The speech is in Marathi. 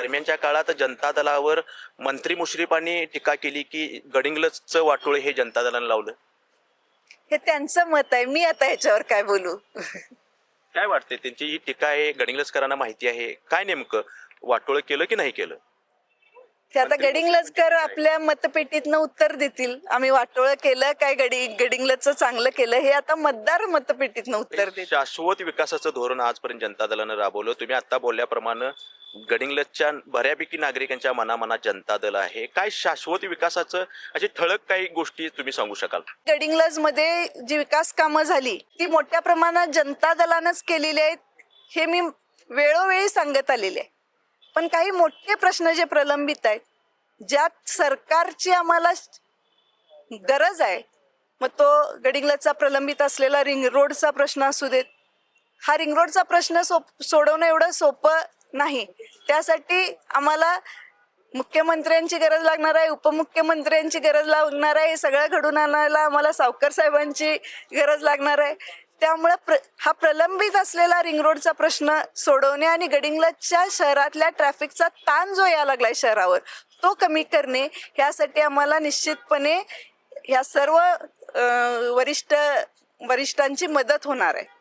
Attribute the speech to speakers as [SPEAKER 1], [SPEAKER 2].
[SPEAKER 1] दरम्यानच्या काळात जनता दलावर मंत्री मुश्रीफांनी टीका केली की गडिंग्लजचं वाटोळ हे जनता दलानं लावलं.
[SPEAKER 2] हे त्यांचं मत आहे. मी आता ह्याच्यावर काय बोलू?
[SPEAKER 1] काय वाटते त्यांची ही टीका आहे गडिंग्लजकरांना माहिती आहे. काय नेमकं? वाटोळ केलं की नाही केलं?
[SPEAKER 2] ते आता गडिंग्लजकर आपल्या मतपेटीतनं उत्तर देतील. आम्ही वाटोळं केलं काय गडी गडिंग्लजचं चांगलं केलं हे आता मतदार मतपेटीतनं उत्तर देतील.
[SPEAKER 1] शाश्वत विकासाचं धोरण आजपर्यंत जनता दलानं राबवलं. तुम्ही आता बोलल्याप्रमाणे गडिंग्लजच्या बऱ्यापैकी नागरिकांच्या मनामनात जनता दल आहे. काय शाश्वत विकासाचं अशी ठळक काही गोष्टी तुम्ही सांगू शकाल?
[SPEAKER 2] गडिंग्लजमध्ये जी विकास कामं झाली ती मोठ्या प्रमाणात जनता दलानंच केलेली आहेत हे मी वेळोवेळी सांगत आलेले आहे. पण काही मोठे प्रश्न जे प्रलंबित आहेत ज्यात सरकारची आम्हाला गरज आहे मग तो गडिंग्लजचा प्रलंबित असलेला रिंग रोडचा प्रश्न असू देत. हा रिंग रोडचा प्रश्न सोप सोडवणं एवढं सोपं नाही. त्यासाठी आम्हाला मुख्यमंत्र्यांची गरज लागणार आहे उपमुख्यमंत्र्यांची गरज लागणार आहे हे सगळं घडून आणायला आम्हाला सावकर साहेबांची गरज लागणार आहे. त्यामुळे प्र हा प्रलंबित असलेला रिंग रोडचा प्रश्न सोडवणे आणि गडिंगलच्या शहरातल्या ट्रॅफिकचा ताण जो या लागलाय शहरावर तो कमी करणे यासाठी आम्हाला निश्चितपणे ह्या सर्व वरिष्ठ वरिष्ठांची मदत होणार आहे.